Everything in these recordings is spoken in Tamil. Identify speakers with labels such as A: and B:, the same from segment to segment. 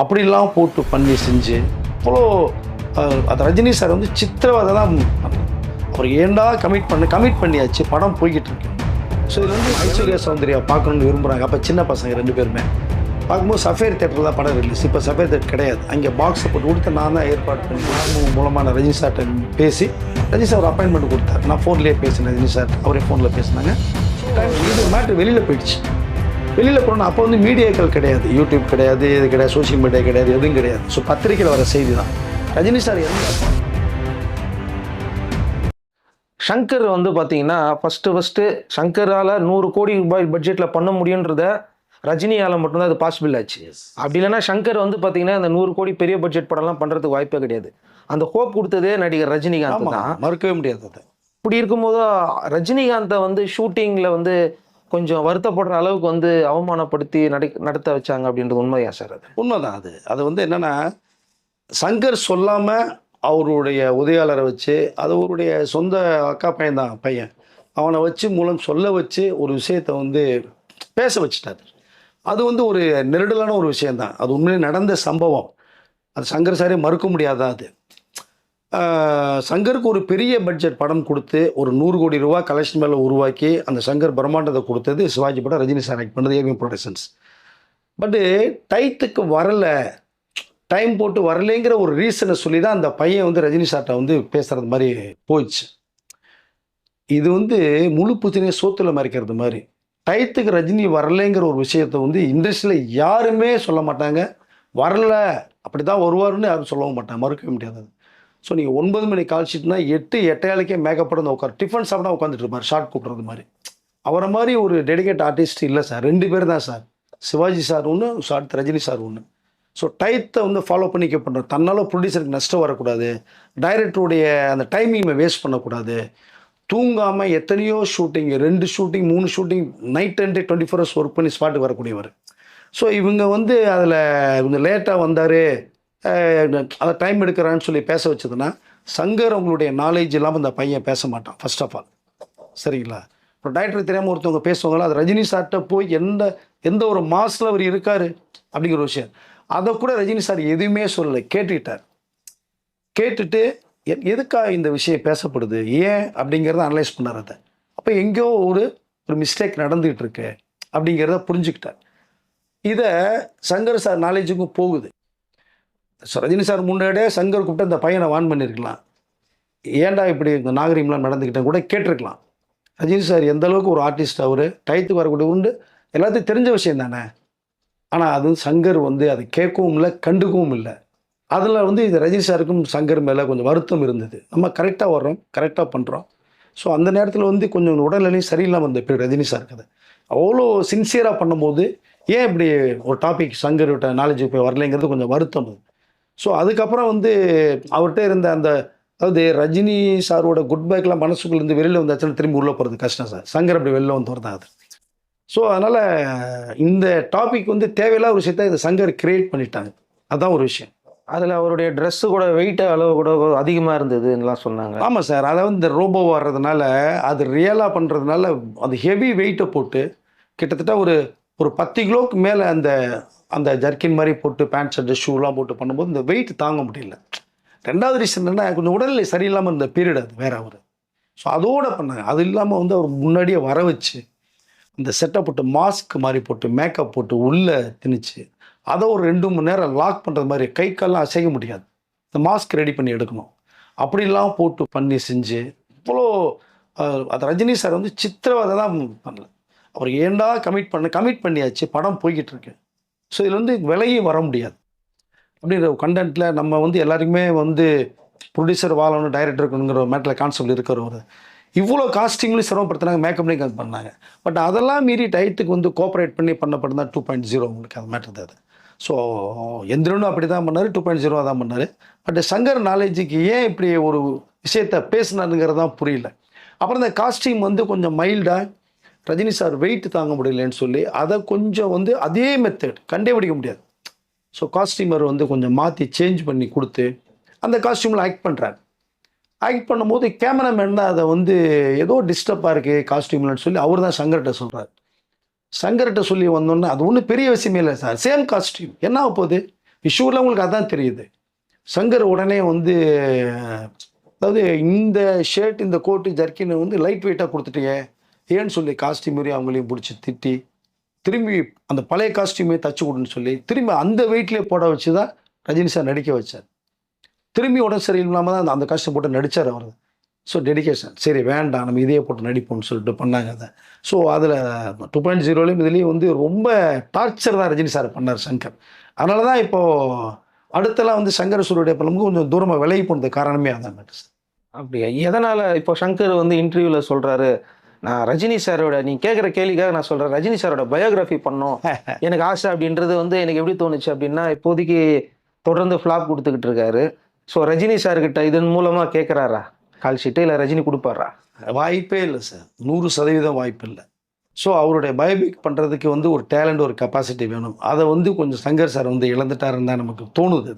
A: அப்படிலாம் போட்டு பண்ணி செஞ்சு அவ்வளோ அது ரஜினி சார் வந்து சித்திரவதை தான் அவர் ஏண்டா கமிட் பண்ண கமிட் பண்ணியாச்சு படம் போய்கிட்டு இருக்கு. ஸோ இது வந்து ஐஸ்வர்யா சௌந்தர்யா பார்க்கணுன்னு விரும்புகிறாங்க அப்போ சின்ன பசங்க ரெண்டு பேருமே. பார்க்கும்போது சஃபேர் தேட்டரில் தான் படம் ரிலீஸ் இப்போ சஃபேர் தேட்டர் கிடையாது. அங்கே பாக்ஸை போட்டு கொடுத்து நான் தான் ஏற்பாடு பண்ணி நான் ரஜினி சார்ட்ட பேசி ரஜினி சார் ஒரு அப்பாயின்மெண்ட் கொடுத்தாரு. நான் ஃபோன்லேயே பேசினேன் ரஜினி சார் அவரே ஃபோனில் பேசினாங்க. இது மேட்ரு வெளியில் போயிடுச்சு. வெளியில் போனால் அப்போ வந்து மீடியாக்கள் கிடையாது. யூடியூப் கிடையாது இது கிடையாது சோஷியல் மீடியா கிடையாது எதுவும் கிடையாது. ஸோ பத்திரிக்கையில் வர செய்தி தான் ரஜினி சார் எந்த
B: சங்கர் வந்து பார்த்தீங்கன்னா ஃபஸ்ட்டு ஃபஸ்ட்டு சங்கரால் நூறு கோடி ரூபாய் பட்ஜெட்டில் பண்ண முடியுன்றத ரஜினியால் மட்டும்தான் அது பாசிபிள் ஆச்சு. அப்படி இல்லைன்னா சங்கர் வந்து பார்த்தீங்கன்னா அந்த நூறு கோடி பெரிய பட்ஜெட் படம்லாம் பண்ணுறதுக்கு வாய்ப்பே கிடையாது. அந்த ஹோப் கொடுத்ததே நடிகர் ரஜினிகாந்த் தான்.
A: மறுக்கவே முடியாது அதை.
B: இப்படி இருக்கும்போது ரஜினிகாந்தை வந்து ஷூட்டிங்கில் வந்து கொஞ்சம் வருத்தப்படுற அளவுக்கு வந்து அவமானப்படுத்தி நடி நடத்த வச்சாங்க அப்படின்றது உண்மையா சார் அது?
A: உண்மைதான் அது. அது வந்து என்னன்னா சங்கர் சொல்லாமல் அவருடைய உதவியாளரை வச்சு அது அவருடைய சொந்த அக்கா பையன் தான் பையன். அவனை வச்சு மூலம் சொல்ல வச்சு ஒரு விஷயத்தை வந்து பேச வச்சுட்டாரு. அது வந்து ஒரு நெருடலான ஒரு விஷயம்தான். அது உண்மையிலே நடந்த சம்பவம். அது சங்கர் சாரே மறுக்க முடியாதா அது? சங்கருக்கு ஒரு பெரிய பட்ஜெட் படம் கொடுத்து ஒரு நூறு கோடி ரூபா கலெக்ஷன் மேலே உருவாக்கி அந்த சங்கர் பிரம்மாண்டத்தை கொடுத்தது சிவாஜி படம் ரஜினி சார் ஆக்ட் பண்ணது ஏவிஎம் ப்ரொடக்ஷன்ஸ் பட்டு டைத்துக்கு வரலை. டைம் போட்டு வரலைங்கிற ஒரு ரீசனை சொல்லி தான் அந்த பையன் வந்து ரஜினி சார்ட்ட வந்து பேசுகிறது மாதிரி போயிடுச்சு. இது வந்து முழு புத்தினையை சோத்துல மறைக்கிறது மாதிரி. டயத்துக்கு ரஜினி வரலைங்கிற ஒரு விஷயத்தை வந்து இண்டஸ்ட்ரியில் யாருமே சொல்ல மாட்டாங்க. வரல. அப்படி தான் வருவாருன்னு யாரும் சொல்லவும் மாட்டாங்க. மறுக்கவே முடியாது ஸோ நீங்கள் ஒன்பது மணி கால் ஷீட்னா எட்டு எட்டையாளுக்கே மேக்கப்படுறது உட்காரு உட்கார். டிஃபன் சாப்பிட்டா உட்காந்துட்டு இருப்பார் ஷார்ட் கூப்பிட்றது மாதிரி. அவரை மாதிரி ஒரு டெடிகேட் ஆர்டிஸ்ட் இல்லை சார் ரெண்டு பேர் தான் சார் சிவாஜி சார் ஒன்று ஷார்ட் ரஜினி சார் ஒன்று ஸோ டயத்தை வந்து ஃபாலோ பண்ணிக்க பண்ணுறோம் தன்னால் ப்ரொடியூசருக்கு நஷ்டம் வரக்கூடாது. டைரக்டருடைய அந்த டைமிங்கை வேஸ்ட் பண்ணக்கூடாது. தூங்காமல் எத்தனையோ ஷூட்டிங் ரெண்டு ஷூட்டிங் மூணு shooting night and day twenty four hours work பண்ணி ஸ்பாட்டுக்கு வரக்கூடியவர். ஸோ இவங்க வந்து அதில் கொஞ்சம் லேட்டாக வந்தார். அதை டைம் எடுக்கிறான்னு சொல்லி பேச வச்சதுன்னா சங்கர் அவங்களுடைய நாலேஜ் இல்லாமல் அந்த பையன் பேச மாட்டான் ஃபர்ஸ்ட் ஆஃப் ஆல் சரிங்களா? இப்போ டைரக்டர் தெரியாமல் ஒருத்தவங்க பேசுவாங்களா? அது ரஜினி சார்கிட்ட போய் எந்த எந்த ஒரு மாசில் அவர் இருக்கார் அப்படிங்கிற ஒரு விஷயம். அதை கூட ரஜினி சார் எதுவுமே சொல்லலை. கேட்டுக்கிட்டார். கேட்டுட்டு எதுக்காக இந்த விஷயம் பேசப்படுது? ஏன் அப்படிங்கிறத அனலைஸ் பண்ணார் அதை. அப்போ எங்கேயோ ஒரு ஒரு மிஸ்டேக் நடந்துகிட்டு இருக்கு அப்படிங்கிறத புரிஞ்சுக்கிட்டார். இதை சங்கர் சார் நாலேஜுக்கும் போகுது. ரஜினி சார் முன்னாடியே சங்கர் கூப்பிட்டு அந்த பையனை வான் பண்ணியிருக்கலாம் ஏன்டா இப்படி இந்த நாகரீகம்லாம் நடந்துக்கிட்டேன் கூட கேட்டிருக்கலாம். ரஜினி சார் எந்த அளவுக்கு ஒரு ஆர்டிஸ்ட் அவர் டயத்துக்கு வரக்கூடிய உண்டு எல்லாத்தையும் தெரிஞ்ச விஷயம் தானே. ஆனால் அது சங்கர் வந்து அதை கேட்கவும் இல்லை கண்டுக்கவும் இல்லை. அதில் வந்து இது ரஜினி சாருக்கும் சங்கர் மேலே கொஞ்சம் வருத்தம் இருந்தது. நம்ம கரெக்டாக வர்றோம் கரெக்டாக பண்ணுறோம் ஸோ அந்த நேரத்தில் வந்து கொஞ்சம் உடல்நிலையும் சரியில்லாமல் இருந்த இப்போ ரஜினி சார் கதை. அவ்வளோ சின்சியராக பண்ணும்போது ஏன் இப்படி ஒரு டாபிக் சங்கர்கிட்ட நாலேஜுக்கு போய் வரலைங்கிறது கொஞ்சம் வருத்தம் அது. ஸோ அதுக்கப்புறம் வந்து அவர்கிட்ட இருந்த அந்த அதாவது ரஜினி சாரோட குட் பேக்லாம் மனசுக்குள்ள இருந்து வெளியில் வந்தாச்சுன்னா திரும்பி உள்ளே போகிறது கஷ்டம் சார். சங்கர் அப்படி வெளில வந்து வரதான் அது. ஸோ அதனால் இந்த டாபிக் வந்து தேவையில்லாத ஒரு விஷயத்த இந்த சங்கர் கிரியேட் பண்ணிட்டாங்க. அதான் ஒரு விஷயம்.
B: அதில் அவருடைய ட்ரெஸ்ஸு கூட வெயிட் அளவு கூட அதிகமாக இருந்ததுன்னெலாம் சொன்னாங்க.
A: ஆமாம் சார். அதாவது இந்த ரோபோ வர்றதுனால அது ரியலாக பண்ணுறதுனால அந்த ஹெவி வெயிட்டை போட்டு கிட்டத்தட்ட ஒரு ஒரு பத்து கிலோவுக்கு மேலே அந்த அந்த ஜர்க்கின் மாதிரி போட்டு பேண்ட் ஷர்ட்டு ஷூலாம் போட்டு பண்ணும்போது இந்த வெயிட் தாங்க முடியல. ரெண்டாவது ரீசன் என்ன கொஞ்சம் உடல்நிலை சரியில்லாமல் இருந்த பீரியட் அது வேற அவர் ஸோ அதோடு பண்ணாங்க. அது இல்லாமல் வந்து அவர் முன்னாடியே வர வச்சு இந்த செட்டை போட்டு மாஸ்க் மாதிரி போட்டு மேக்கப் போட்டு உள்ளே திணிச்சு அதை ஒரு ரெண்டு மணி நேரம் லாக் பண்ணுறது மாதிரி கை கால்லாம் அசைக்க முடியாது. இந்த மாஸ்க் ரெடி பண்ணி எடுக்கணும். அப்படிலாம் போட்டு பண்ணி செஞ்சு இவ்வளோ அது ரஜினி சார் வந்து சித்திரவதை தான் பண்ணல. அவர் ஏண்டா கமிட் பண்ண கமிட் பண்ணியாச்சு படம் போய்கிட்டு இருக்கு. ஸோ இதில் வந்து விலையே வர முடியாது. அப்படிங்கிற கண்டென்ட்டில் நம்ம வந்து எல்லாருக்குமே வந்து ப்ரொடியூசர் வாழணும் டைரக்டர் இருக்கணுங்கிற மேட்டில் கான்செப்ட் இருக்கிறவர் இவ்வளோ காஸ்டிங்லையும் சிரமப்படுத்தினாங்க மேக்கப்லையும் கம்மி பண்ணாங்க. பட் அதெல்லாம் மீறி டயத்துக்கு வந்து கோஆப்ரேட் பண்ணி பண்ணப்படும் தான் டூ பாயிண்ட் ஜீரோ உங்களுக்கு அது மேட்டர் அது ஸோ எந்திரனும் அப்படி தான் பண்ணார் டூ பாயிண்ட் ஜீரோ தான் பண்ணார். பட் சங்கர் நாலேஜுக்கு ஏன் இப்படி ஒரு விஷயத்த பேசினாருங்கிறது தான் புரியல. அப்புறம் இந்த காஸ்டியூம் வந்து கொஞ்சம் மைல்டாக ரஜினி சார் வெயிட் தாங்க முடியலன்னு சொல்லி அதை கொஞ்சம் வந்து அதே மெத்தட் கண்டே பிடிக்க முடியாது. ஸோ காஸ்டியூமர் வந்து கொஞ்சம் மாற்றி சேஞ்ச் பண்ணி கொடுத்து அந்த காஸ்டியூமில் ஆக்ட் பண்ணுறாரு ஆக்ட் பண்ணும்போது கேமராமேன் தான் அதை வந்து ஏதோ டிஸ்டர்பாக இருக்குது காஸ்டியூம்லன்னு சொல்லி அவர் தான் சங்கர்கிட்ட சொல்கிறார் சங்கர்கிட்ட சொல்லி வந்தோன்னே அது ஒன்றும் பெரிய விஷயமே இல்லை சார். சேம் காஸ்டியூம் என்ன ஆக போகுது? விஷுவலாக உங்களுக்கு அதான் தெரியுது. சங்கர் உடனே வந்து அதாவது இந்த ஷர்ட் இந்த கோட்டு ஜர்க்கின் வந்து லைட் வெயிட்டாக கொடுத்துட்டீங்க ஏன்னு சொல்லி காஸ்டியூமரி அவங்களையும் பிடிச்சி திட்டி திரும்பி அந்த பழைய காஸ்டியூமே தச்சு கொடுன்னு சொல்லி திரும்பி அந்த வெயிட்லேயே போட வச்சு தான் ரஜினி சார் நடிக்க வச்சார். திரும்பி உடம்பு சரியில்லாமல் தான் அந்த- காஸ்டியூம் போட்டு நடித்தார் அவர். ஸோ டெடிகேஷன் சரி வேண்டாம் நம்ம இதையே போட்டு நடிப்போம்னு சொல்லிட்டு பண்ணாங்க அதை. ஸோ அதில் டூ பாயிண்ட் ஜீரோலையும் இதுலேயும் வந்து ரொம்ப டார்ச்சர் தான் ரஜினி சார் பண்ணார் சங்கர். அதனால தான் இப்போது அடுத்தலாம் வந்து சங்கர் சூருடைய படமுக்கு கொஞ்சம் தூரமாக விலகி போனது காரணமே அதான் சார்
B: அப்படியா? எதனால் இப்போ சங்கர் வந்து இன்டர்வியூவில் சொல்கிறாரு நான் ரஜினி சாரோட நீ கேட்குற கேள்விக்காக நான் சொல்றேன். ரஜினி சாரோட பயோகிராஃபி பண்ணோம். எனக்கு ஆசை அப்படின்றது வந்து எனக்கு எப்படி தோணுச்சு அப்படின்னா இப்போதைக்கு தொடர்ந்து ஃப்ளாப் கொடுத்துக்கிட்டு இருக்காரு. ஸோ ரஜினி சார்கிட்ட இதன் மூலமா கேட்குறாரா கால் ஷீட்டு இல்லை ரஜினி கொடுப்பாரா?
A: வாய்ப்பே இல்லை சார் நூறு சதவீதம் வாய்ப்பு இல்லை. ஸோ அவருடைய பயோபிக் பண்ணுறதுக்கு வந்து ஒரு டேலண்ட் ஒரு கெப்பாசிட்டி வேணும். அதை வந்து கொஞ்சம் சங்கர் சார் வந்து இழந்துட்டாருன்னு தான் நமக்கு தோணுது.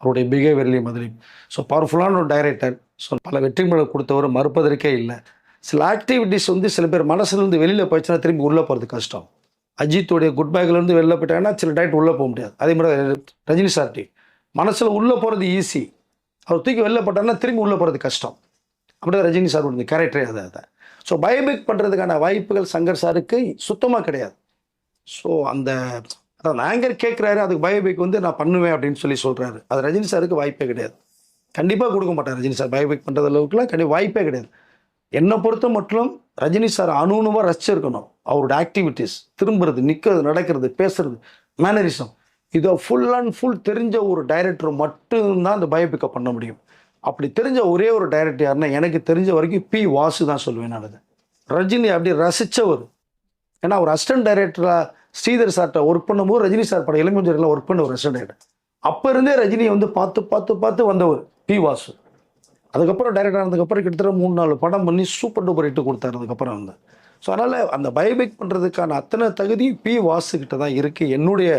A: அவருடைய பிஹேவியர்லேயும் அதுலேயும். ஸோ பவர்ஃபுல்லான ஒரு டைரக்டர் ஸோ பல வெற்றிகளை கொடுத்தவர் மறுப்பதற்கே இல்லை. சில ஆக்டிவிட்டீஸ் வந்து சில பேர் மனசுலேருந்து வெளியில் போயிடுச்சுன்னா திரும்பி உள்ளே போகிறது கஷ்டம். அஜித்துடைய குட் பேக்லேருந்து வெளில போயிட்டாங்கன்னா சில டைட் உள்ளே போக முடியாது. அதே மாதிரி ரஜினி சார்டி மனசில் உள்ளே போகிறது ஈஸி அவர் தூக்கி வெளில போட்டாருன்னா திரும்பி உள்ளே போகிறது கஷ்டம். அப்படியே ரஜினி சார் உடைய கேரக்டரே அதை அதை. ஸோ பயோபிக் பண்ணுறதுக்கான வாய்ப்புகள் சங்கர் சாருக்கு சுத்தமாக கிடையாது. ஸோ அந்த அதான் ஆங்கர் கேட்குறாரு அதுக்கு பயோபிக் வந்து நான் பண்ணுவேன் அப்படின்னு சொல்லி சொல்கிறாரு அது ரஜினி சாருக்கு வாய்ப்பே கிடையாது. கண்டிப்பாக கொடுக்க மாட்டார் ரஜினி சார் பயோபிக் பண்ணுறது அளவுக்குலாம் கண்டிப்பாக வாய்ப்பே கிடையாது. என்னை பொறுத்த மட்டும் ரஜினி சார் அணுணுவாக ரசிச்சிருக்கணும். அவரோட ஆக்டிவிட்டீஸ் திரும்புறது நிற்கிறது நடக்கிறது பேசுறது மேனரிசம் இதை ஃபுல் அண்ட் ஃபுல் தெரிஞ்ச ஒரு டைரக்டர் மட்டும்தான் அந்த பயோபிக்கை பண்ண முடியும். அப்படி தெரிஞ்ச ஒரே ஒரு டைரக்டர் யாருன்னா எனக்கு தெரிஞ்ச வரைக்கும் பி வாசு தான் சொல்லுவேன் நான் ரஜினி அப்படி ரசித்தவர் ஏன்னா அவர் அசிஸ்டன்ட் டைரக்டராக ஸ்ரீதர் சார்கிட்ட ஒர்க் பண்ணும்போது ரஜினி சார் படம் இளமஞ்சரில் ஒர்க் பண்ண ஒரு அசிஸ்டன்ட் டைரக்டர் அப்போ இருந்தே ரஜினியை வந்து பார்த்து பார்த்து பார்த்து வந்தவர் பி வாசு. அதுக்கப்புறம் டைரக்டர் ஆனதுக்கப்புறம் கிட்டத்தட்ட மூணு நாலு படம் பண்ணி சூப்பர் டூப்பர் ஹிட் கொடுத்தாரு அதுக்கப்புறம் வந்து. ஸோ அதனால் அந்த பயோபிக் பண்ணுறதுக்கான அத்தனை தகுதி பி வாசு கிட்ட தான் இருக்குது என்னுடைய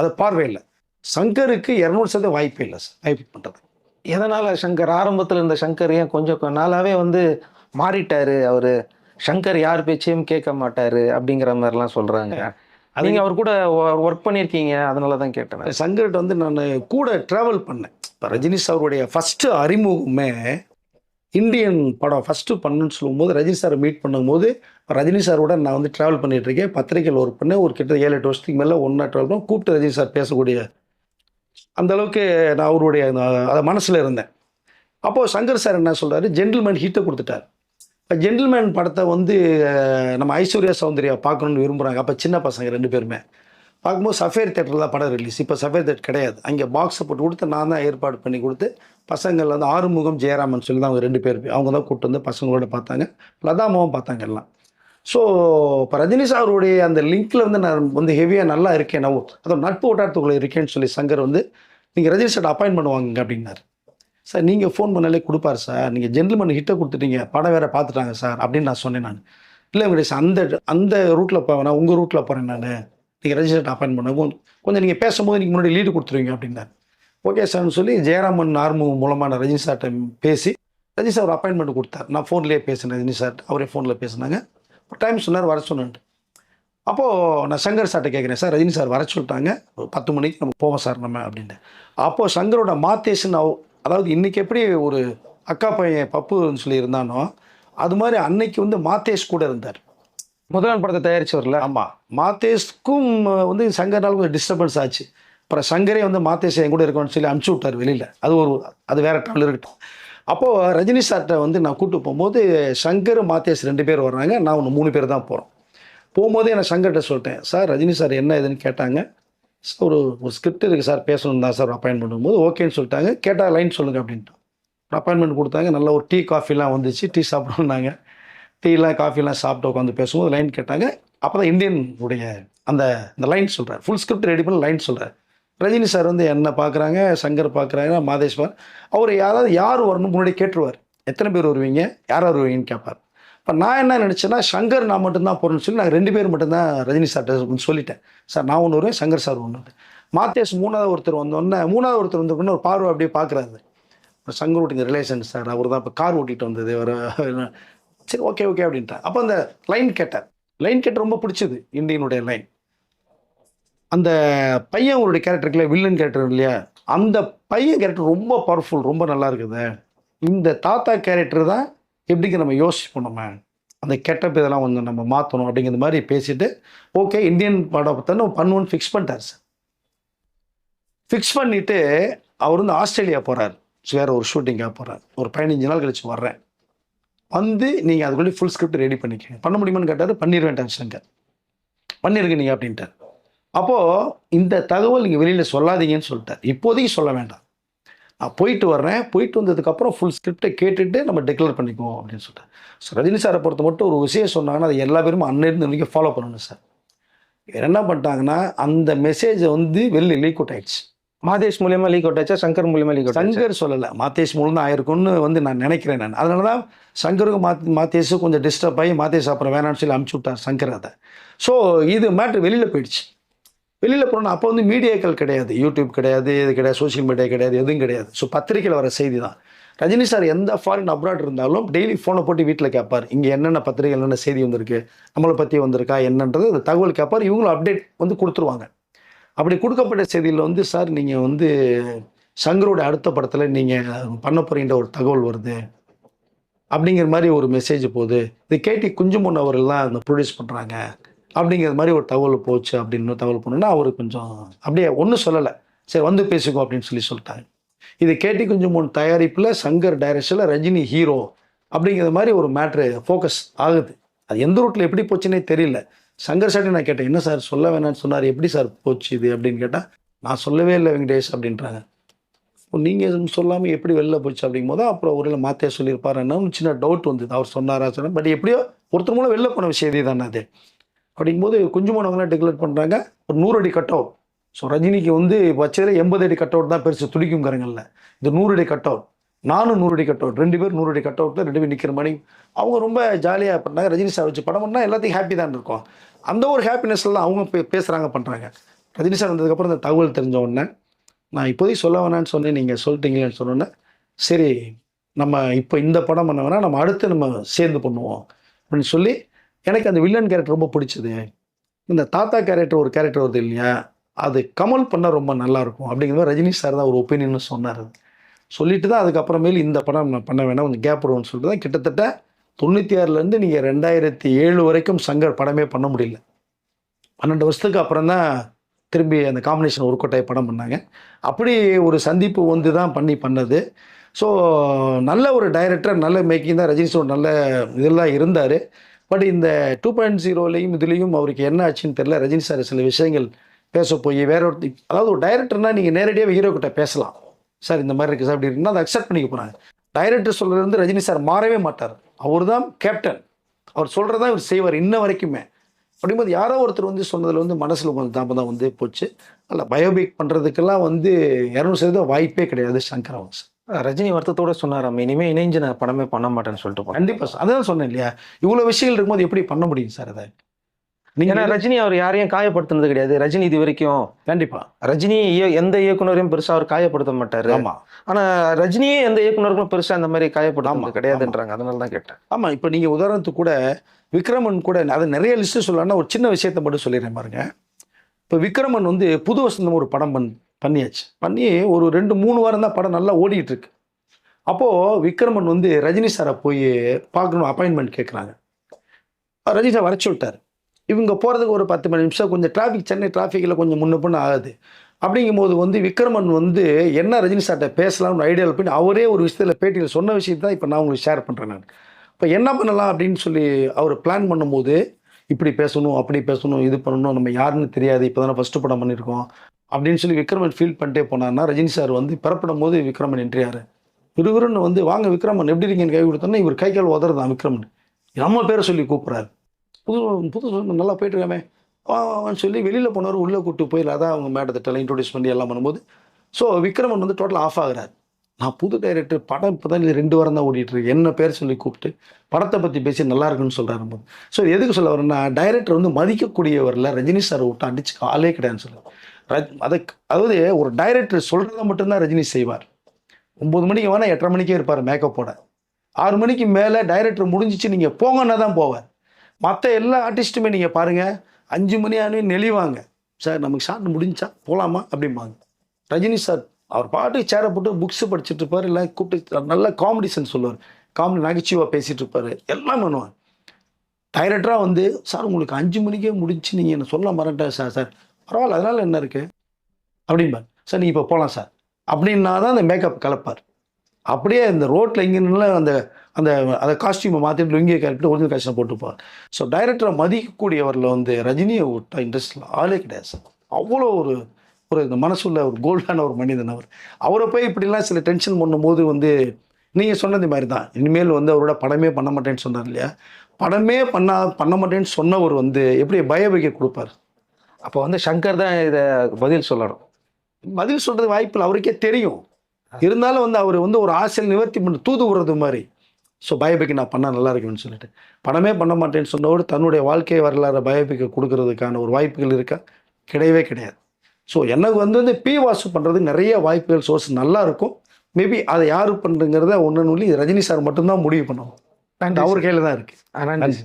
A: அது பார்வையில் சங்கருக்கு இரநூறு சதவீதம் வாய்ப்பே இல்லை சார் பயோபிக் பண்ணுறது
B: எதனால சங்கர்? ஆரம்பத்தில் இருந்த சங்கர் ஏன் கொஞ்சம் கொஞ்ச நாளாவே வந்து மாறிட்டாரு. அவரு சங்கர் யார் பேச்சையும் கேட்க மாட்டாரு அப்படிங்கிற மாதிரிலாம் சொல்றாங்க. நீங்க அவர் கூட ஒர்க் பண்ணியிருக்கீங்க அதனால தான் கேட்டேன்.
A: சங்கர்கிட்ட வந்து நான் கூட ட்ராவல் பண்ணேன். இப்போ ரஜினி சாருடைய ஃபஸ்ட்டு அறிமுகமே இந்தியன் படம் ஃபஸ்ட்டு பண்ணுன்னு சொல்லும்போது ரஜினி சாரை மீட் பண்ணும்போது ரஜினி சாரோட நான் வந்து ட்ராவல் பண்ணிகிட்ருக்கேன் பத்திரிகையில் பத்திரிக்கையில் ஒர்க் பண்ணேன். ஒரு கிட்ட ஏழு எட்டு வருஷத்துக்கு மேலே ஒன்றா ட்ராவல் பண்ண கூப்பிட்டு ரஜினி சார் பேசக்கூடிய அந்த அளவுக்கு நான் அவருடைய அதை மனசில் இருந்தேன். அப்போது சங்கர் சார் என்ன சொல்கிறாரு ஜென்டில்மேன் ஹீட்டை கொடுத்துட்டார். இப்போ ஜென்டில்மேன் படத்தை வந்து நம்ம ஐஸ்வர்யா சௌந்தர்யா பார்க்கணுன்னு விரும்புகிறாங்க அப்போ சின்ன பசங்க ரெண்டு பேருமே. பார்க்கும்போது சஃபேர் தேட்டரில் தான் படம் ரிலீஸ் இப்போ சஃபேர் தேட்டர் கிடையாது. அங்கே பாக்ஸை போட்டு கொடுத்து நான் தான் ஏற்பாடு பண்ணி கொடுத்து பசங்கள் வந்து ஆறுமுகம் ஜெயராமன் சொல்லி தான் அவங்க ரெண்டு பேர் அவங்க தான் கூப்பிட்டு வந்து பசங்களோட பார்த்தாங்க. லதாமாவும் பார்த்தாங்க எல்லாம். ஸோ இப்போ ரஜினி சாருடைய அந்த லிங்க்கில் வந்து நான் வந்து ஹெவியாக நல்லா இருக்கேன். நான் அதாவது நட்பு வட்டாரத்துக்குள்ளே இருக்கேன்னு சொல்லி சங்கர் வந்து நீங்கள் ரஜினி சார் அப்பாயின் பண்ணுவாங்க அப்படின்னாரு. சார் நீங்கள் ஃபோன் பண்ணாலே கொடுப்பார் சார் நீங்கள் ஜென்டில்மேன் ஹிட்டை கொடுத்துட்டீங்க. படம் வேறு பார்த்துட்டாங்க சார் அப்படின்னு நான் சொன்னேன் நான். இல்லை வெங்கடேஷ் அந்த அந்த ரூட்டில் போவேன் உங்கள் ரூட்டில் போகிறேன் நான். நீங்கள் ரெஜிஸ்டர் அப்பாயின் பண்ணுவோம் கொஞ்சம் நீங்கள் பேசும்போது நீங்கள் முன்னாடி லீடு கொடுத்துருவீங்க அப்படின்னாரு. ஓகே சார்னு சொல்லி ஜெயராமன் ஆர்மு மூலமாக நான் ரஜினி சார்கிட்ட பேசி ரஜினி சார் ஒரு அப்பாயின்மெண்ட் கொடுத்தார். நான் ஃபோன்லேயே பேசினேன் ரஜினி சார் அவரே ஃபோனில் பேசினாங்க. ஒரு டைம் சொன்னார் வர சொன்னேன்ட்டு அப்போது நான் சங்கர் சார்ட்ட கேட்குறேன் சார் ரஜினி சார் வர சொல்லிட்டாங்க. ஒரு பத்து மணிக்கு நம்ம போவோம் சார் நம்ம அப்படின்ட்டு. அப்போது சங்கரோட மாத்தேஷன் அவ் அதாவது இன்றைக்கி எப்படி ஒரு அக்கா பையன் பப்புன்னு சொல்லி இருந்தானோ அது மாதிரி அன்னைக்கு வந்து மாத்தேஷ் கூட இருந்தார்.
B: முதலான் படத்தை தயாரிச்சவர்ல.
A: ஆமாம் மாத்தேஷ்க்கும் வந்து சங்கர்னால கொஞ்சம் டிஸ்டர்பன்ஸ் ஆச்சு. அப்புறம் சங்கரே வந்து மாத்தேஸ் என் கூட இருக்கணும்னு சொல்லி அனுப்பிச்சி விட்டார் வெளியில். அது ஒரு அது வேற ட்ராவல் இருக்கட்டும். அப்போது ரஜினி சார்கிட்ட வந்து நான் கூப்பிட்டு போகும்போது சங்கர் மாத்தேஷ் ரெண்டு பேர் வர்றாங்க. நான் ஒன்று மூணு பேர் தான் போகிறோம் போகும்போதே நான் சங்கர்கிட்ட சொல்லிட்டேன் சார் ரஜினி சார் என்ன ஏதுன்னு கேட்டாங்க. ஒரு ஒரு ஸ்கிரிப்ட் இருக்குது சார் பேசணும் தான் சார் அப்பாயின் பண்ணும்போது ஓகேன்னு சொல்லிட்டாங்க. கேட்டால் லைன் சொல்லுங்கள் அப்படின்ட்டு அப்பாயின்மெண்ட் கொடுத்தாங்க. நல்ல ஒரு டீ காஃபிலாம் வந்துச்சு. டீ சாப்பிட்றோம்னாங்க டீலாம் காஃபிலாம் சாப்பிட்டு உட்காந்து பேசும்போது லைன் கேட்டாங்க. அப்போ தான் இந்தியன் உடைய அந்த அந்த லைன் சொல்கிறார் ஃபுல் ஸ்கிரிப்ட் ரெடி பண்ணி லைன் சொல்கிறார் ரஜினி சார் வந்து என்ன பார்க்குறாங்க சங்கர் பார்க்குறாங்க மாதேஸ்வர் அவர் யாராவது யார் வரணும் முன்னாடி கேட்டுருவார். எத்தனை பேர் வருவீங்க? யார் வருவீங்கன்னு கேட்பார். இப்போ நான் என்ன நினச்சேன்னா சங்கர் நான் மட்டும்தான் போகிறேன்னு சொல்லி நான் ரெண்டு பேர் மட்டும்தான் ரஜினி சார்கிட்ட சொல்லிட்டேன். சார் நான் ஒன்று வருவேன் சங்கர் சார் ஒன்று மாத்தேஷ் மூணாவது ஒருத்தர் வந்தோடனே மூணாவது ஒருத்தர் வந்தோடனே ஒரு பார்வை அப்படியே பார்க்குறாரு சங்கர் ஓட்டிங்க ரிலேஷன் சார் அவர் தான் இப்போ கார் ஓட்டிகிட்டு வந்தது. ஒரு சரி ஓகே ஓகே அப்படின்ட்டேன். அப்போ அந்த லைன் கேட்டேன் லைன் கேட்ட ரொம்ப பிடிச்சது இந்தியனுடைய லைன் அந்த பையன் அவருடைய கேரக்டர் வில்லன் கேரக்டர் இல்லையா? அந்த பையன் கேரக்டர் ரொம்ப பவர்ஃபுல் ரொம்ப நல்லா இருக்குது. இந்த தாத்தா கேரக்டர் தான் எப்படிங்க நம்ம யோசிப்போம் நம்ம? அந்த கெட்டப் இதெல்லாம் வந்து நம்ம மாற்றணும் அப்படிங்கிற மாதிரி பேசிட்டு ஓகே இந்தியன் படம் பார்த்தா பண்ணுவோன்னு ஃபிக்ஸ் பண்ணிட்டார் சார் ஃபிக்ஸ் பண்ணிவிட்டு அவர் வந்து ஆஸ்திரேலியா போகிறார் வேறு ஒரு ஷூட்டிங்காக போகிறார் ஒரு பதினஞ்சு நாள் கழிச்சு வர்றேன். வந்து நீங்கள் அதுக்குள்ளே ஃபுல் ஸ்கிரிப்ட் ரெடி பண்ணிக்கங்க. பண்ண முடியுமான்னு கேட்டார் பண்ணிடுவேன் டென்ஷன் பண்ணிருங்க நீங்கள் அப்படின்ட்டார். அப்போது இந்த தகவல் நீங்கள் வெளியில் சொல்லாதீங்கன்னு சொல்லிட்டார். இப்போதைக்கு சொல்ல வேண்டாம். நான் போயிட்டு வர்றேன். போயிட்டு வந்ததுக்கப்புறம் ஃபுல் ஸ்கிரிப்டை கேட்டுட்டு நம்ம டிக்ளேர் பண்ணிக்குவோம் அப்படின்னு சொல்லிட்டு ஸோ ரஜினி சாரை பொறுத்த மட்டும் ஒரு விஷயம் சொன்னாங்கன்னா அதை எல்லா பேரும் அன்னிருந்து வரைக்கும் ஃபாலோ பண்ணணும் சார் இவர் என்ன பண்ணிட்டாங்கன்னா அந்த மெசேஜை வந்து வெளியில் லீக் அவுட் ஆயிடுச்சு.
B: மாதேஷ் மூலியமா லீக் அவுட் ஆச்சா சங்கர் மூலியமா லீக் அவுட்
A: சங்கர் சொல்லலை. மாதேஷ் மூலம் தான் ஆயிருக்கும்னு வந்து நான் நினைக்கிறேன் நான். அதனால தான் சங்கருக்கும் மாத் மாதேஷும் கொஞ்சம் டிஸ்டர்ப் ஆகி மாதேஷ் அப்புறம் வேணாம்னு சொல்லி அமுச்சு விட்டார் சங்கர் அதை. ஸோ இது மேட்ரு வெளியில் போயிடுச்சு. வெளியில் போனால் அப்போ வந்து மீடியாக்கள் கிடையாது. யூடியூப் கிடையாது இது கிடையாது சோஷியல் மீடியா கிடையாது எதுவும் கிடையாது. ஸோ பத்திரிக்கையில் வர செய்தி தான். ரஜினி சார் எந்த ஃபாரின் அப்ராட் இருந்தாலும் டெய்லி ஃபோனை போட்டு வீட்டில் கேட்பார். இங்கே என்னென்ன பத்திரிகை என்னென்ன செய்தி வந்திருக்கு நம்மளை பற்றி வந்திருக்கா என்னன்றது அந்த தகவல் கேட்பார். இவங்களும் அப்டேட் வந்து கொடுத்துருவாங்க. அப்படி கொடுக்கப்பட்ட செய்தியில் வந்து சார் நீங்கள் வந்து சங்கரோட அடுத்த படத்தில் நீங்கள் பண்ண போறீன்ற ஒரு தகவல் வருது. அப்படிங்கிற மாதிரி ஒரு மெசேஜ் போகுது. இது கேட்டி குஞ்சுமொன் அவர்கள்லாம் அந்த ப்ரொடியூஸ் பண்ணுறாங்க அப்படிங்கிற மாதிரி ஒரு தகவல் போச்சு அப்படின்னு தகவல் போனோன்னா அவர் கொஞ்சம் அப்படியே ஒன்றும் சொல்லலை. சரி வந்து பேசிக்கோ அப்படின்னு சொல்லி சொல்லிட்டாங்க இது கேட்டி குஞ்சுமொன் தயாரிப்பில் சங்கர் டைரக்ஷனில் ரஜினி ஹீரோ அப்படிங்கிற மாதிரி ஒரு மேட்ரு ஃபோக்கஸ் ஆகுது. அது எந்த ரூட்டில் எப்படி போச்சுன்னே தெரியல. சங்கர் சார்ட்ட நான் கேட்டேன் என்ன சார் சொல்ல வேணாம்னு சொன்னார் எப்படி சார் போச்சு இது? அப்படின்னு கேட்டால் நான் சொல்லவே இல்லை வெங்கடேஷ் அப்படின்றாங்க. நீங்கள் சொல்லாமல் எப்படி வெளில போச்சு? அப்படிங்கும்போது அப்புறம் ஒரு மாத்தே சொல்லியிருப்பாருன்னா என்ன சின்ன டவுட் வந்தது. அவர் சொன்னாரா சொன்னார் பட் எப்படியோ ஒருத்தர் மூலம் வெளில போன விஷயம் தானே அது. அப்படிங்கும்போது குஞ்சுமானவங்களாம் டிக்ளேர் பண்ணுறாங்க ஒரு நூறு அடி கட் அவுட் ஸோ ரஜினிக்கு வந்து வச்சதில் எண்பது அடி கட் அவுட் தான் பெருசு துடிக்கும் கரங்கள்ல இது நூறு அடி கட் அவுட் நானும் நூறு அடி கட் அவுட் ரெண்டு பேர் நூறு அடி கட் அவுட்டில் ரெண்டு பேர் நிற்கிற மாதிரி. அவங்க ரொம்ப ஜாலியாக பண்ணாங்க. ரஜினி சார் வச்சு படம் பண்ணால் எல்லாத்தையும் ஹாப்பி தான் இருக்கும். அந்த ஒரு ஹாப்பினஸ்ல அவங்க பே பேசுகிறாங்க பண்ணுறாங்க ரஜினி சார் வந்ததுக்கப்புறம் இந்த தகவல் தெரிஞ்ச உடனே நான் இப்போதைக்கு சொல்ல வேணாம்னு சொன்னேன் நீங்கள் சொல்லிட்டீங்களேன்னு சொன்னோன்னே சரி நம்ம இப்போ இந்த படம் பண்ண வேணாம் நம்ம அடுத்து நம்ம சேர்ந்து பண்ணுவோம் அப்படின்னு சொல்லி எனக்கு அந்த வில்லன் கேரக்டர் ரொம்ப பிடிச்சது. இந்த தாத்தா கேரக்டர் ஒரு கேரக்டர் வருது இல்லையா அது கமல் பண்ணால் ரொம்ப நல்லாயிருக்கும் அப்படிங்கிற மாதிரி ரஜினி சார் தான் ஒரு ஒப்பீனியன் சொன்னார். சொல்லிட்டு தான் அதுக்கப்புறமேல் இந்த படம் நான் பண்ண வேணாம் கொஞ்சம் கேப் விடுவோம்னு சொல்லிட்டு தான் கிட்டத்தட்ட தொண்ணூற்றி ஆறுலேருந்து நீங்கள் ரெண்டாயிரத்தி ஏழு வரைக்கும் சங்கர் படமே பண்ண முடியல. பன்னெண்டு வருஷத்துக்கு அப்புறம் தான் திரும்பி அந்த காம்பினேஷன் ஒரு கொட்டாய் படம் பண்ணாங்க. அப்படி ஒரு சந்திப்பு வந்து தான் பண்ணி பண்ணது. ஸோ நல்ல ஒரு டைரக்டர் நல்ல மேக்கிங் தான் ரஜினி சார் நல்ல இதெல்லாம் இருந்தார். பட் இந்த டூ பாயிண்ட் ஜீரோலையும் oh இதுலேயும் அவருக்கு என்ன ஆச்சுன்னு தெரியல. ரஜினி சார் சில விஷயங்கள் பேச போய் வேற ஒரு அதாவது ஒரு டைரக்டர்னா நீங்கள் நேரடியாக ஹீரோ கிட்ட பேசலாம். சார் இந்த மாதிரி இருக்குது சார் அப்படி இருக்குன்னா அதை அக்செப்ட் பண்ணிக்க போகிறாங்க டைரக்டர் சொல்கிறது வந்து ரஜினி சார் மாறவே மாட்டார். அவர் தான் கேப்டன் அவர் சொல்கிறதா இவர் செய்வார் இன்ன வரைக்குமே. அப்படிங்கும்போது யாரோ ஒருத்தர் வந்து சொன்னதில் வந்து மனசில் கொஞ்சம் தாமதம் வந்து போச்சு. அல்ல பயோபிக் பண்ணுறதுக்கெல்லாம் வந்து இரநூறு சதவீதம் வாய்ப்பே கிடையாது சங்கர் அவன்ஸ்
B: ரஜினி வருத்தத்தோட சொன்னாராம் இனிமே இணைஞ்சு நான் படமே பண்ண மாட்டேன்னு சொல்லிட்டு போனேன்
A: கண்டிப்பாக சார். அதான் சொன்னேன் இல்லையா? இவ்வளோ விஷயங்கள் இருக்கும்போது எப்படி பண்ண முடியும் சார் அதை?
B: ஏன்னா ரஜினி அவர் யாரையும் காயப்படுத்தினது கிடையாது. ரஜினி இது வரைக்கும்
A: கண்டிப்பாக
B: ரஜினி எந்த இயக்குனரையும் பெருசா அவர் காயப்படுத்த மாட்டாரு.
A: ஆமாம்
B: ஆனா ரஜினியே எந்த இயக்குனருக்கும் பெருசா அந்த மாதிரி
A: ஆமா,
B: காயப்படுத்த கிடையாதுன்றாங்க அதனால தான் கேட்டேன்.
A: ஆமாம் இப்போ நீங்கள் உதாரணத்துக்கு கூட விக்ரமன் கூட அது நிறைய லிஸ்ட்டு சொல்லலாம்னா ஒரு சின்ன விஷயத்தை மட்டும் சொல்லிடுறேன் பாருங்க. இப்போ விக்ரமன் வந்து புது வசந்தம் ஒரு படம் பண் பண்ணியாச்சு. பண்ணி ஒரு ரெண்டு மூணு வாரம் தான் படம் நல்லா ஓடிட்டு இருக்கு. அப்போது விக்ரமன் வந்து ரஜினி சாரை போய் பார்க்கணும் அப்பாயின்மெண்ட் கேட்குறாங்க ரஜினி சார் வர சொல்லிட்டார் இவங்க போகிறதுக்கு ஒரு பத்து மணி நிமிஷம் கொஞ்சம் டிராஃபிக் சென்னை டிராஃபிக்கில் கொஞ்சம் முன்ன பின்ன ஆகுது. அப்படிங்கும்போது வந்து விக்ரமன் வந்து என்ன ரஜினி சார்கிட்ட பேசலாம்னு ஐடியாவில் பண்ணி அவரே ஒரு விஷயத்தில் பேட்டியில் சொன்ன விஷயத்தை தான் இப்போ நான் உங்களுக்கு ஷேர் பண்ணுறேன் நான். இப்போ என்ன பண்ணலாம் அப்படின்னு சொல்லி அவர் பிளான் பண்ணும்போது இப்படி பேசணும் அப்படி பேசணும் இது பண்ணணும் நம்ம யாருன்னு தெரியாது இப்போ தானே ஃபஸ்ட்டு படம் பண்ணியிருக்கோம் அப்படின்னு சொல்லி விக்ரமன் ஃபீல் பண்ணிட்டே போனார்னா ரஜினி சார் வந்து பிறப்படும் போது விக்ரமன் என்ட்ரியார் விறுவிறுன்னு வந்து வாங்க விக்ரமன் எப்படி இருக்கீங்கன்னு கை கொடுத்தோன்னா இவர் கை கால் உதறதான் விக்ரமன். நம்ம பேரை சொல்லி கூப்பிட்றாரு. புது புது நல்லா போயிட்டு இருக்காமே வா, சொல்லி வெளியில் போனவர் உள்ளே கூப்பிட்டு போய் அதான் அவங்க மேடத்திட்டலாம் இன்ட்ரொடியூஸ் பண்ணி எல்லாம் பண்ணும்போது ஸோ விக்ரமன் வந்து டோட்டல் ஆஃப் ஆகிறார். நான் புது டைரக்டர் படம் இப்போ தான் ரெண்டு வாரம் தான் ஓடிட்டுருக்கு. என்ன பேர் சொல்லி கூப்பிட்டு படத்தை பற்றி பேசி நல்லா இருக்குன்னு சொல்கிறாரு போது ஸோ எதுக்கு சொல்ல வரேன்னா டைரக்டர் வந்து மதிக்கக்கூடியவரில் ரஜினி சார் விட்டு அடிச்சு ஆளே கிடையாதுன்னு சொல்லுவார் ரஜ் அதுக்கு அதாவது ஒரு டைரக்டர் சொல்கிறத மட்டும்தான் ரஜினி செய்வார். ஒம்பது மணிக்கு வேணால் எட்டரை மணிக்கே இருப்பார் மேக்கப்போட ஆறு மணிக்கு மேலே டைரக்டர் முடிஞ்சிச்சு நீங்கள் போங்கன்னா தான் போவார். மற்ற எல்லா ஆர்டிஸ்ட்டுமே நீங்கள் பாருங்கள் அஞ்சு மணி ஆனவே நெளிவாங்க. சார் நமக்கு ஷார்ட் முடிஞ்சா போகலாமா அப்படிம்பாங்க. ரஜினி சார் அவர் பாட்டு சேரை போட்டு புக்ஸு படிச்சுட்டு இருப்பார் இல்லை கூப்பிட்டு நல்ல காமெடிஷன் சொல்லுவார். காமெடி நகைச்சுவாக பேசிகிட்டு இருப்பார் எல்லாம் பண்ணுவார். டைரக்டராக வந்து சார் உங்களுக்கு அஞ்சு மணிக்கே முடிஞ்சு நீங்கள் என்ன சொல்ல மறந்துட்டேன் சார் சார். பரவாயில்ல அதனால் என்ன இருக்குது அப்படிம்பார். சார் நீங்கள் இப்போ போகலாம் சார். அப்படின்னா தான் அந்த மேக்கப் கலப்பார். அப்படியே இந்த ரோட்டில் இங்கே நின்று அந்த அந்த அந்த காஸ்டியூமை மாற்றிட்டு லுங்கியை கலப்பிட்டு ஒரிஜினல் காஸ்டியூம் போட்டுப்பார். ஸோ டைரக்டரை மதிக்கக்கூடியவரில் வந்து ரஜினியை விட்டா இண்டஸ்ட்ரியில் ஆளே கிடையாது சார். அவ்வளோ ஒரு ஒரு இந்த மனசுள்ள ஒரு கோல்டான ஒரு மனிதன் அவர். அவரை போய் இப்படிலாம் சில டென்ஷன் பண்ணும்போது வந்து நீங்கள் சொன்னது மாதிரி தான் இனிமேல் வந்து அவரோட படமே பண்ண மாட்டேன்னு சொன்னார் இல்லையா? படமே பண்ணா பண்ண மாட்டேன்னு சொன்னவர் வந்து எப்படி பயோபிக்க கொடுப்பார்?
B: அப்போ வந்து சங்கர் தான் இதை பதில் சொல்லணும்.
A: பதில் சொல்றது வாய்ப்பு இல்லை. அவருக்கே தெரியும். இருந்தாலும் வந்து அவர் வந்து ஒரு ஆசையில் நிவர்த்தி பண்ணி தூது விடுறது மாதிரி. ஸோ பயோபிக் நான் பண்ணால் நல்லா இருக்கும்னு சொல்லிட்டு. படமே பண்ண மாட்டேன்னு சொன்னவர் தன்னுடைய வாழ்க்கை வரலாறு பயோபிக்கை கொடுக்கறதுக்கான ஒரு வாய்ப்புகள் இருக்கா? கிடையவே கிடையாது. ஸோ எனக்கு வந்து வந்து பி வாசு பண்ணுறதுக்கு நிறைய வாய்ப்புகள் சோர்ஸ் நல்லா இருக்கும். மேபி அதை யார் பண்ணுறங்கிறத ஒன்று ரஜினி சார் மட்டும்தான் முடிவு பண்ணுவோம் அவர் கையில் தான் இருக்குது
B: நன்றி